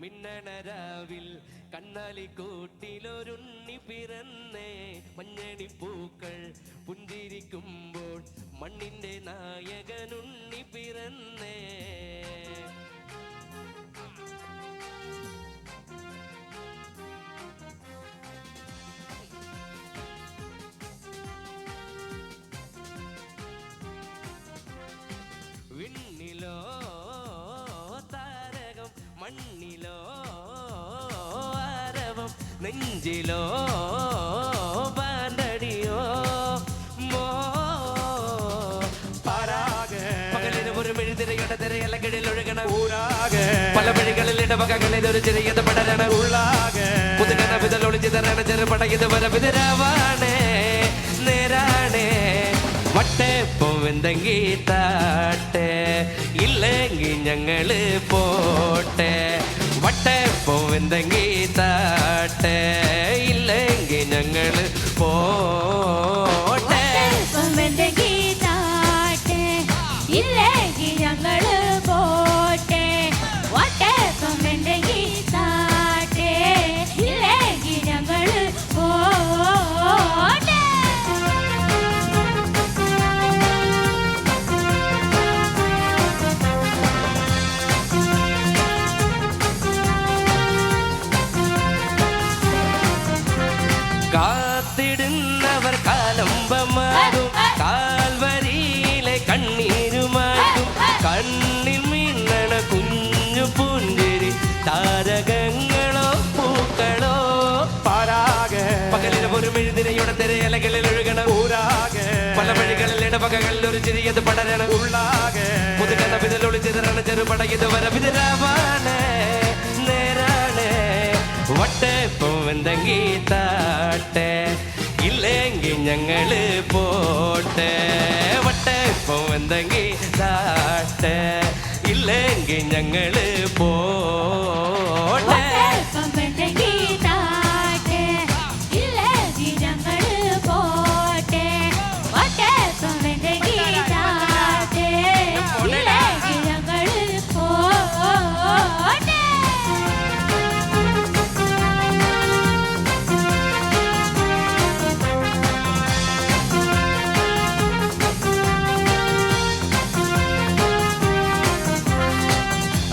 മിന്നണരാവിൽ കണ്ണാലി കൂട്ടിലൊരുണ്ണി പിറന്നേ മഞ്ഞണിപ്പൂക്കൾ പുഞ്ചിരിക്കുമ്പോൾ മണ്ണിന്റെ നായകനുണ്ണി ഒഴുകണ. മോ പല വഴികളിൽ ഇടവകങ്ങളിൽ ഒരു ചെറിയത് പടരണ. ഉള്ളാകെ പുതുകണ വിതലൊളിച്ച് തരണ ചെറുപട ഇത് വിതരവാണേ നേരാണേ. വട്ടേ എന്തെങ്കി താട്ടെ ഇല്ലെങ്കിൽ ഞങ്ങൾ പോട്ടെ വട്ടേപ്പം എന്തെങ്കി താട്ടെ ഇല്ലെങ്കിൽ ഞങ്ങൾ പോട്ടെ പല വഴികളിൽ ഇടവകകളിൽ ഒരു ചിരിയത് പടരണ. ഉള്ളാകെ. പുതുകഥ വിതലൊളിച്ചിതറാണ് ചെറുപട ഇത് വര വിതരാവാണ്. നേരാണ്. വട്ടേപ്പം എന്തെങ്കി താട്ടെ. ഇല്ലെങ്കിൽ ഞങ്ങൾ പോട്ടെ. വട്ടേ എന്തെങ്കി താട്ടെ. ഇല്ലെങ്കിൽ ഞങ്ങൾ പോട്ടെ